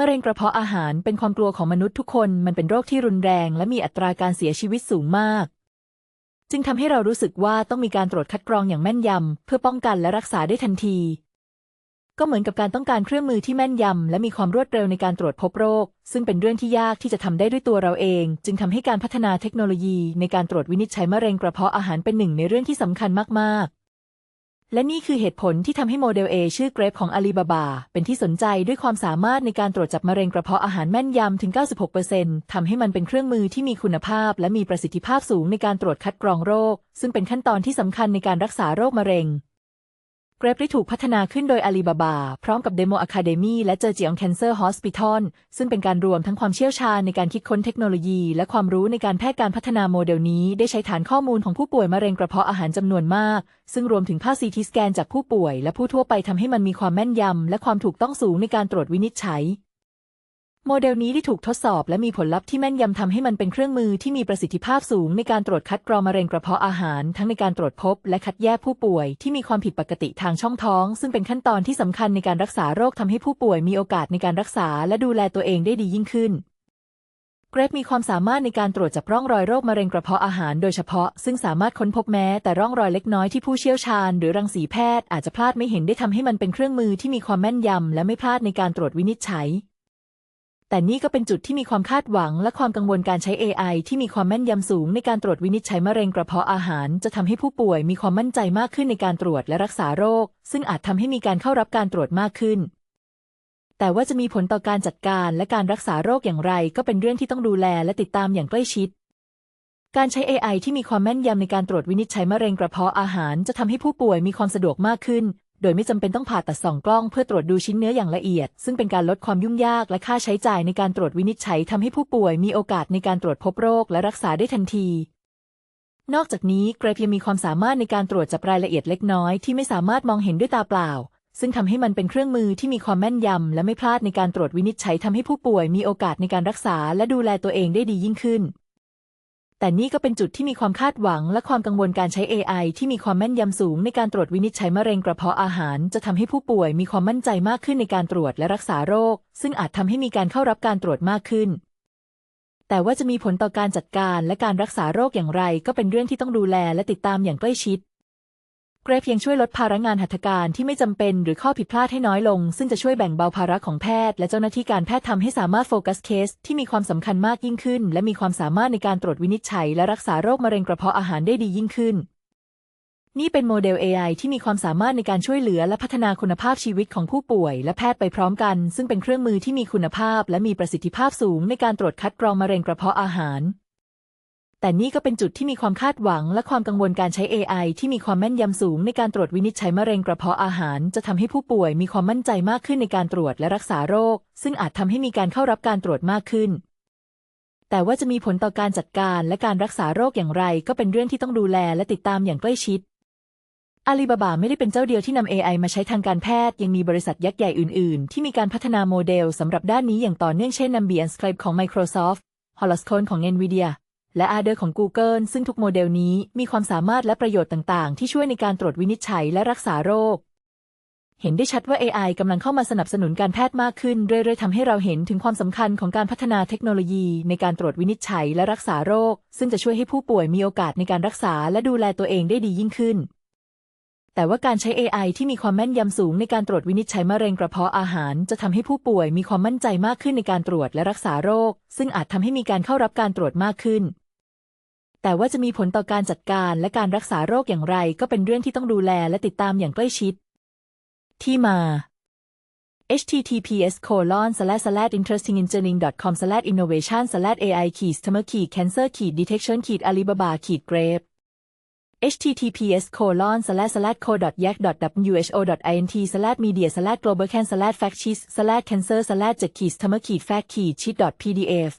มะเร็งกระเพาะอาหารเป็นความกลัวของมนุษย์ทุกคนมันเป็นโรคที่รุนแรง และมีอัตราการเสียชีวิตสูงมาก จึงทำให้เรารู้สึกว่าต้องมีการตรวจคัดกรองอย่างแม่นยำเพื่อป้องกันและรักษาได้ทันที ก็เหมือนกับการต้องการเครื่องมือที่แม่นยำและมีความรวดเร็วในการตรวจพบโรค ซึ่งเป็นเรื่องที่ยากที่จะทำได้ด้วยตัวเราเอง จึงทำให้การพัฒนาเทคโนโลยี ในการตรวจวินิจฉัยมะเร็งกระเพาะอาหารเป็นหนึ่งในเรื่องที่สำคัญมากๆ และนี่คือเหตุผลที่ทำให้โมเดล A ชื่อเกรฟของอาลีบาบา เป็นที่สนใจด้วยความสามารถในการตรวจจับมะเร็งกระเพาะอาหารแม่นยำถึง 96%ทำให้มันเป็นเครื่องมือที่มีคุณภาพ และมีประสิทธิภาพสูงในการตรวจคัดกรองโรค ซึ่งเป็นขั้นตอนที่สำคัญในการรักษาโรคมะเร็ง เกรปได้ถูกพัฒนาขึ้นโดยอาลีบาบา พร้อมกับ Demo Academy และเจอจีองแคนเซอร์ฮอสปิทอลซึ่งเป็นการรวมทั้งความเชี่ยวชาญในการคิดค้นเทคโนโลยี และความรู้ในการแพทย์การพัฒนาโมเดลนี้ ได้ใช้ฐานข้อมูลของผู้ป่วยมะเร็งกระเพาะอาหารจำนวนมาก ซึ่งรวมถึงภาพซีทีสแกนจากผู้ป่วย และผู้ทั่วไปทำให้มันมีความแม่นยำและความถูกต้องสูงในการตรวจวินิจฉัย โมเดลนี้ได้ถูกทดสอบและมีผลลัพธ์ที่แม่นยำทำให้มันเป็นเครื่องมือที่มีประสิทธิภาพสูงในการตรวจคัดกรองมะเร็งกระเพาะอาหาร ทั้งในการตรวจพบและคัดแยกผู้ป่วย ที่มีความผิดปกติทางช่องท้อง ซึ่งเป็นขั้นตอนที่สำคัญในการรักษาโรคทำให้ผู้ป่วยมีโอกาสในการรักษาและดูแลตัวเองได้ดียิ่งขึ้นเกรฟมีความสามารถในการตรวจจับร่องรอยโรคมะเร็งกระเพาะอาหารโดยเฉพาะ ซึ่งสามารถค้นพบแม้แต่ร่องรอยเล็กน้อยที่ผู้เชี่ยวชาญ หรือรังสีแพทย์อาจจะพลาดไม่เห็นได้ทำให้มันเป็นเครื่องมือที่มีความแม่นยำและไม่พลาดในการตรวจวินิจฉัย แต่นี่ก็เป็นจุดที่มีความคาดหวังและความกังวลการใช้ AI ที่มีความแม่นยำสูงในการตรวจวินิจฉัยมะเร็งกระเพาะอาหาร จะทำให้ผู้ป่วยมีความมั่นใจมากขึ้นในการตรวจและรักษาโรค ซึ่งอาจทำให้มีการเข้ารับการตรวจมากขึ้น แต่ว่าจะมีผลต่อการจัดการและการรักษาโรคอย่างไร ก็เป็นเรื่องที่ต้องดูแลและติดตามอย่างใกล้ชิด การใช้ AI ที่มีความแม่นยำในการตรวจวินิจฉัยมะเร็งกระเพาะอาหาร จะทำให้ผู้ป่วยมีความสะดวกมากขึ้น โดยไม่จำเป็นต้องผ่าตัดส่องกล้องเพื่อตรวจดูชิ้นเนื้ออย่างละเอียด ซึ่งเป็นการลดความยุ่งยากและค่าใช้จ่ายในการตรวจวินิจฉัยทำให้ผู้ป่วยมีโอกาสในการตรวจพบโรคและรักษาได้ทันที นอกจากนี้เกรฟยังมีความสามารถในการตรวจจับรายละเอียดเล็กน้อยที่ไม่สามารถมองเห็นด้วยตาเปล่า ซึ่งทำให้มันเป็นเครื่องมือที่มีความแม่นยำและไม่พลาดในการตรวจวินิจฉัยทำให้ผู้ป่วยมีโอกาสในการรักษา และดูแลตัวเองได้ดียิ่งขึ้น แต่นี่ก็เป็นจุดที่มีความคาดหวังและความกังวลการใช้ AI ที่มีความแม่นยำสูงในการตรวจวินิจฉัยมะเร็งกระเพาะอาหาร จะทำให้ผู้ป่วยมีความมั่นใจมากขึ้นในการตรวจและรักษาโรค ซึ่งอาจทำให้มีการเข้ารับการตรวจมากขึ้น แต่ว่าจะมีผลต่อการจัดการและการรักษาโรคอย่างไร ก็เป็นเรื่องที่ต้องดูแลและติดตามอย่างใกล้ชิด เกรฟยังช่วยลดภาระงานหัตถการที่ไม่จำเป็นหรือข้อผิดพลาดให้น้อยลง ซึ่งจะช่วยแบ่งเบาภาระของแพทย์และเจ้าหน้าที่การแพทย์ทำให้สามารถโฟกัสเคสที่มีความสำคัญมากยิ่งขึ้น และมีความสามารถในการตรวจวินิจฉัย และรักษาโรคมะเร็งกระเพาะอาหารได้ดียิ่งขึ้น นี่เป็นโมเดล AI ที่มีความสามารถในการช่วยเหลือและพัฒนาคุณภาพชีวิตของผู้ป่วย และแพทย์ไปพร้อมกัน ซึ่งเป็นเครื่องมือที่มีคุณภาพ และมีประสิทธิภาพสูงในการตรวจคัดกรองมะเร็งกระเพาะอาหาร แต่นี่ก็เป็นจุดที่มีความคาดหวังและความกังวลการใช้ AI ที่มีความแม่นยำสูงในการตรวจวินิจฉัยมะเร็งกระเพาะอาหาร จะทำให้ผู้ป่วยมีความมั่นใจมากขึ้นในการตรวจและรักษาโรค ซึ่งอาจทำให้มีการเข้ารับการตรวจมากขึ้น แต่ว่าจะมีผลต่อการจัดการและการรักษาโรคอย่างไร ก็เป็นเรื่องที่ต้องดูแลและติดตามอย่างใกล้ชิดอาลีบาบาไม่ได้เป็นเจ้าเดียวที่นำ AI มาใช้ทางการแพทย์ ยังมีบริษัทยักษ์ใหญ่อื่น ๆ ที่มีการพัฒนาโมเดลสำหรับด้านนี้อย่างต่อเนื่องเช่น Ambient Scribe ของ Microsoft Holoscone ของ NVIDIA และ Ardor ของ Google ซึ่งทุกโมเดลนี้มีความสามารถและประโยชน์ต่างๆ ที่ช่วยในการตรวจวินิจฉัยและรักษาโรค เห็นได้ชัดว่า AI กำลังเข้ามาสนับสนุนการแพทย์มากขึ้น เรื่อยๆทำให้เราเห็นถึงความสำคัญของการพัฒนาเทคโนโลยีในการตรวจวินิจฉัยและรักษาโรค ซึ่งจะช่วยให้ผู้ป่วยมีโอกาสในการรักษาและดูแลตัวเองได้ดียิ่งขึ้นแต่ว่าการใช้ AI ที่มีความแม่นยำสูงในการตรวจวินิจฉัยมะเร็งกระเพาะอาหาร จะทำให้ผู้ป่วยมีความมั่นใจมากขึ้นในการตรวจและรักษาโรค ซึ่งอาจทำให้มีการเข้ารับการตรวจมากขึ้น แต่ว่าจะมีผลต่อการจัดการและการรักษาโรคอย่างไรก็เป็นเรื่องที่ต้องดูแลและติดตามอย่างใกล้ชิด ที่มา https colon slash slash interestingengineering com slash innovation slash ai ขีด summer ขีด cancer ขีด detection ขีด alibaba ขีด grave https colon slash slash co yak who int slash media slash global can slash fact sheet slash cancer slash 7ขีด summer ขีด fact ขีด sheet pdf